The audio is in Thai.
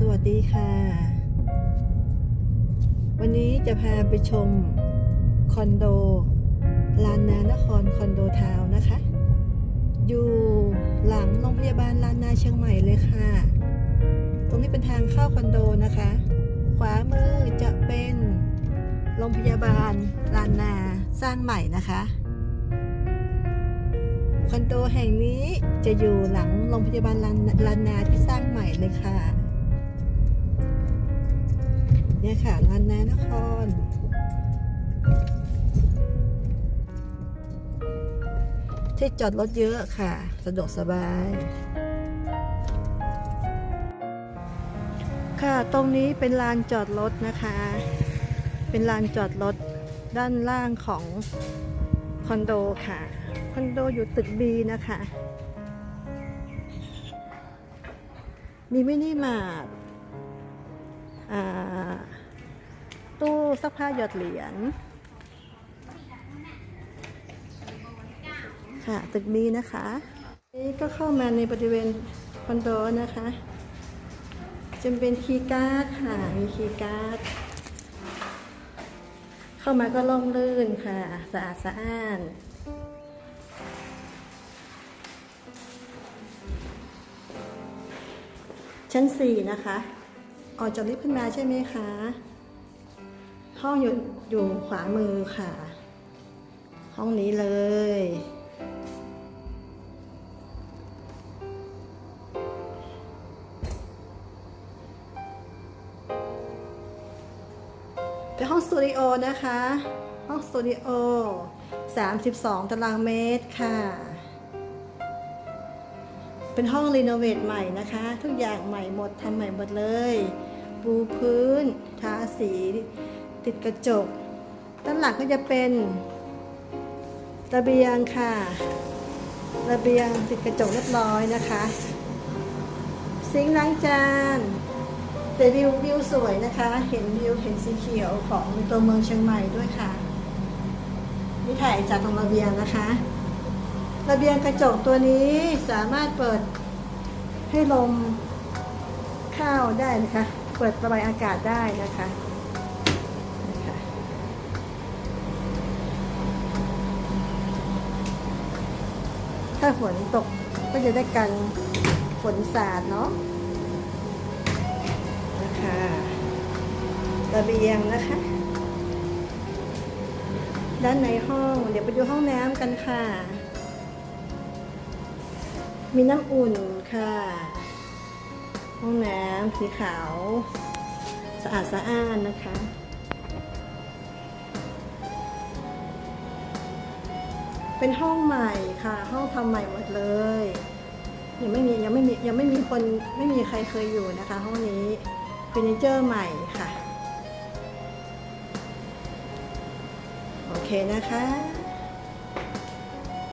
สวัสดีค่ะ วันนี้จะพาไปชมคอนโดลานนานครคอนโดทาวน์นะคะ อยู่หลังโรงพยาบาลลานนาเชียงใหม่เลยค่ะ ตรงนี้เป็นทางเข้าคอนโดนะคะ ขวามือจะเป็นโรงพยาบาลลานนาสร้างใหม่นะคะคอนโดแห่งนี้จะอยู่หลังโรงพยาบาลลานลานนาที่สร้างใหม่เลยค่ะ เนี่ยค่ะลานนานคร ที่จอดรถเยอะค่ะ สะดวกสบาย ค่ะตรงนี้เป็นลานจอดรถนะคะ เป็นลานจอดรถด้านล่างของคอนโดค่ะ คอนโดอยู่ตึกบีนะคะ มีมินิมาร์ทอ่า ซักผ้าหยอดเหรียญค่ะตึกบีนะคะนี่ก็เข้ามาในบริเวณคอนโดนะคะจะเป็นคีย์การ์ดค่ะ มีคีย์การ์ด เข้ามาก็ล่มลื่นค่ะ สะอาดสะอ้านชั้นสี่นะคะ ออกจากลิฟต์ขึ้นมาใช่ไหมคะ ห้องอยู่อยู่ขวามือค่ะ ห้องนี้เลย เป็นห้องสตูดิโอนะคะ ห้องสตูดิโอ 32 ตารางเมตรค่ะ เป็นห้องรีโนเวทใหม่นะคะ ทุกอย่างใหม่หมดทำใหม่หมดเลย ปูพื้น ทาสี ติดกระจก ด้านหลังก็จะเป็นระเบียงค่ะ ระเบียงติดกระจกเรียบร้อยนะคะ ซิงค์ล้างจานแต่วิววิวสวยนะคะ เห็นวิวเห็นสีเขียวของตัวเมืองเชียงใหม่ด้วยค่ะ นี่ถ่ายจากตรงระเบียงนะคะ ระเบียงกระจกตัวนี้สามารถเปิดให้ลมเข้าได้นะคะ เปิดระบายอากาศได้นะคะนะคะ ถ้าฝนตกก็จะได้กันฝนสาดเนาะนะคะระเบียงนะคะ ด้านในห้องเดี๋ยวไปดูห้องน้ำกันค่ะ มีน้ำอุ่นค่ะ ห้องน้ำสีขาว สะอาดสะอ้านนะคะ เป็นห้องใหม่ค่ะ ห้องทำใหม่หมดเลย ยังไม่มียังไม่มียังไม่มีคนไม่มีใครเคยอยู่นะคะ ห้องนี้เฟอร์นิเจอร์ใหม่ค่ะ โอเคนะคะ